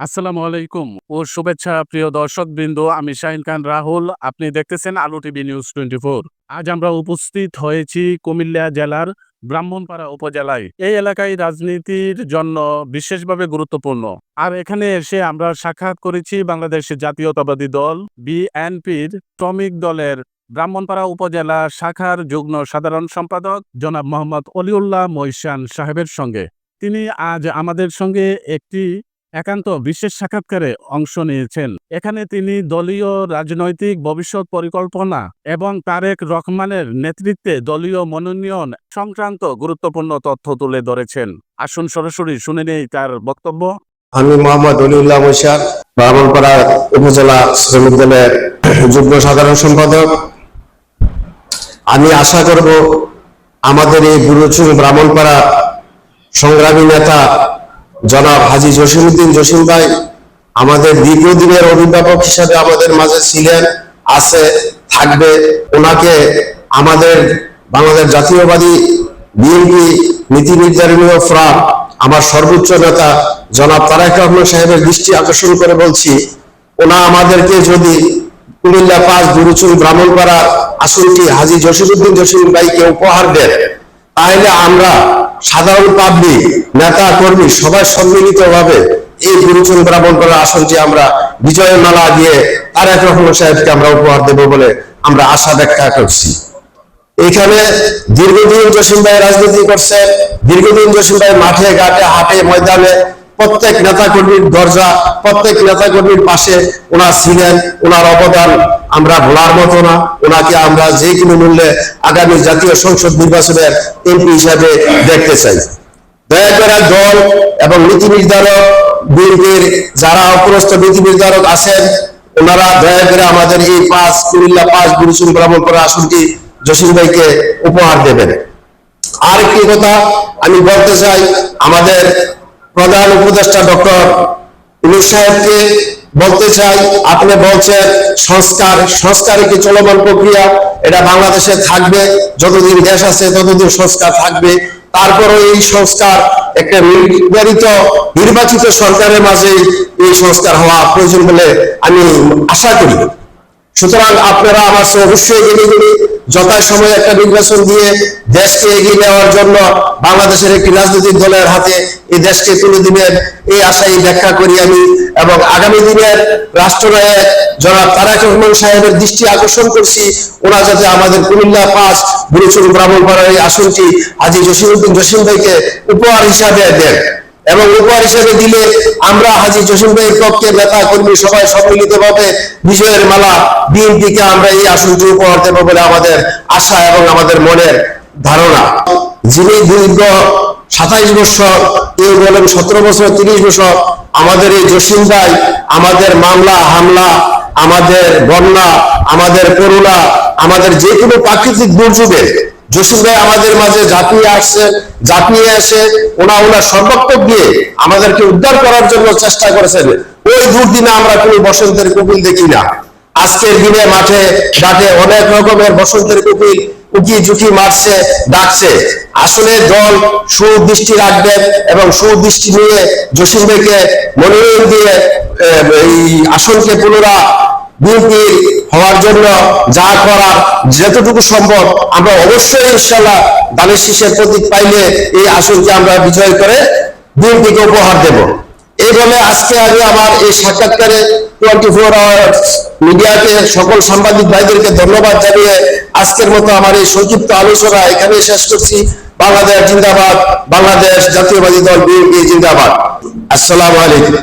আসসালামু আলাইকুম ও শুভেচ্ছা, প্রিয় দর্শক বৃন্দ আমি শাহিন খান রাহুল, আপনি দেখতেছেন আলু টিভি নিউজ টোয়েন্টি আজ আমরা উপস্থিত হয়েছি কুমিল্লা জেলার ব্রাহ্মণপাড়া উপজেলায়। এই এলাকায় রাজনীতির জন্য বিশেষভাবে গুরুত্বপূর্ণ। আর এখানে এসে আমরা সাক্ষাৎ করেছি বাংলাদেশ জাতীয়তাবাদী দল, বিএনপির শ্রমিক দলের ব্রাহ্মণপাড়া উপজেলা শাখার যুগ্ম সাধারণ সম্পাদক জনাব মোহাম্মদ অলিউল্লাহ মৈশান সাহেবের সঙ্গে। তিনি আজ আমাদের সঙ্গে একটি একান্ত বিশেষ সাক্ষাৎকারে অংশ নিয়েছেন। এখানে তিনি দলীয় রাজনৈতিক ভবিষ্যৎ পরিকল্পনা এবং তারেক রহমানের নেতৃত্বে দলীয় মনোনয়ন সংক্রান্ত গুরুত্বপূর্ণ তথ্য তুলে ধরেছেন। আসুন সরাসরি শুনে নেই তার বক্তব্য। আমি মোহাম্মদ অলিউল্লাহ মৈশার ব্রাহ্মণপাড়া উপজেলা শ্রমিক দলের যুগ্ম সাধারণ সম্পাদক। আমি আশা করব আমাদের এই বুড়োচুং ব্রাহ্মণপাড়া সংগ্রামী নেতা জনাব হাজি জসিমুদ্দিন জসিম ভাই, আমাদের দীর্ঘদিনের অভিভাবক হিসাবে আমাদের মাঝে ছিলেন, আছে, থাকবে। ওনাকে আমাদের বাংলাদেশ জাতীয়বাদী বিএনপি নীতি নির্ধারণীয় ফ্রাম আমার সর্বোচ্চ নেতা জনাব তারেক রহমান সাহেবের দৃষ্টি আকর্ষণ করে বলছি, ওনা আমাদেরকে যদি কুমিল্লা পাঁচ দুরুচুং ব্রাহ্মণপাড়া আসনটি হাজি জসিমুদ্দিন জসিম ভাইকে উপহার দেন, তাহলে আমরা সাধারণ পাবলিক নেতা, কর্মী সবাই সম্মিলিত ভাবে এই গুরুচুং ব্রাহ্মণপাড়া আসনটি আমরা বিজয়ের মালা দিয়ে তারেক রহমান সাহেবকে আমরা উপহার দেব বলে আমরা আশা ব্যাখ্যা করছি। এখানে দীর্ঘদিন জসিম ভাই রাজনীতি করছে দীর্ঘদিন জসিম ভাই মাঠে, ঘাটে, হাটে, ময়দানে প্রত্যেক নেতা কর্মীর দরজা, প্রত্যেক নেতা কর্মীর পাশে ওনার ছিলেন, ওনার অবদান আমরা ভোলার মতো না। ওনাকে আমরা যে কোনো মূল্যে আগামী জাতীয় সংসদ নির্বাচনের এমপি হিসাবে দেখতে চাই। দয়া করে দল এবং নীতি নির্ধারক, বিএনপির যারা অপরস্থ নীতি নির্ধারক আছেন, ওনারা দয়া করে আমাদের এই পাঁচ কুমিল্লা পাঁচ গুরুচুন ব্রাহ্মণপাড়া আসনটি জসিম ভাইকে উপহার দেবেন। আর একটি কথা আমি বলতে চাই, আমাদের প্রধান উপদেষ্টা ডক্টর ইনুস সাহেবকে বলতে চাই, আপনি বলছেন সংস্কার সংস্কার একটি চলমান প্রক্রিয়া? এটা বাংলাদেশে থাকবে, যতদিন দেশ আছে ততদিন সংস্কার থাকবে। তারপরে এই সংস্কার একটা নির্ধারিত, নির্বাচিত সরকারের মাঝে এই সংস্কার হওয়া প্রয়োজন বলে আমি আশা করি। সুতরাং আপনারা আমার অবশ্যই যথাসময়ে একটা নির্বাচন দিয়ে দেশকে এগিয়ে নেওয়ার জন্য বাংলাদেশের একটি রাজনৈতিক দলের হাতে এই দেশকে তুলে দিবেন এই আশাই ব্যাখ্যা করি আমি। এবং আগামী দিনের রাষ্ট্রনায়ক জনাব তারেক রহমান সাহেবের দৃষ্টি আকর্ষণ করছি। ওরা যাতে আমাদের কুমিল্লা পাঁচ, বুড়িচুর, ব্রাহ্মণপাড়ার এই আসনটি আজি জসিমুদ্দিন জসিম ভাইকে উপহার হিসাবে দেন। এবং উপহার হিসেবে দিলে আমরা হাজি জসিম ভাইয়ের পক্ষে নেতা কর্মী সবাই সম্মিলিত ভাবে বিজয়ের মালা বিএনপিকে আমরা এই আসনটি উপহার দেবো বলে আমাদের আশা এবং আমাদের মনের ধারণা। যিনি দীর্ঘ সাতাইশ বছর, কেউ বলেন সতেরো বছর, তিরিশ বছর আমাদের এই জসিম ভাই, আমাদের মামলা, হামলা, আমাদের বন্যা, আমাদের করুণা, আমাদের যে কোনো প্রাকৃতিক দুর্যোগে জসিম ভাই আমাদের মাঝে ঝাঁপিয়ে আসছে, ঝাঁপিয়ে এসে ওনা ওনার সর্বাত্মক দিয়ে আমাদেরকে উদ্ধার করার জন্য চেষ্টা করেছেন। ওই দুর্দিনে আমরা কোনো বসন্তের কোকিল দেখি না। আজকের দিনে মাঠে, ঘাটে অনেক রকমের বসন্তের কোকিল উকি ঝুঁকি মারছে, ডাকছে। আসলে দল সুদৃষ্টি রাখবেন এবং সুদৃষ্টি নিয়ে জসিম ভাইকে মনোনয়ন দিয়ে এই আসনকে পুনরা বিএনপি হওয়ার জন্য যা করার যতটুকু সম্ভব, আমরা অবশ্যই ইনশাল্লাহ দানের শীষের প্রতীক পাইলে এই আসনকে আমরা বিজয় করে বিএনপিকে উপহার দেব। এই বলে আজকে আমি আমার এই সাক্ষাৎকারে টোয়েন্টি ফোর আওয়ার্স মিডিয়াকে সকল সাংবাদিক ভাইদেরকে ধন্যবাদ জানিয়ে আজকের মতো আমার এই সংক্ষিপ্ত আলোচনা এখানে শেষ করছি। বাংলাদেশ জিন্দাবাদ, বাংলাদেশ জাতীয়বাদী দল বিএনপি জিন্দাবাদ। আসসালামু আলাইকুম।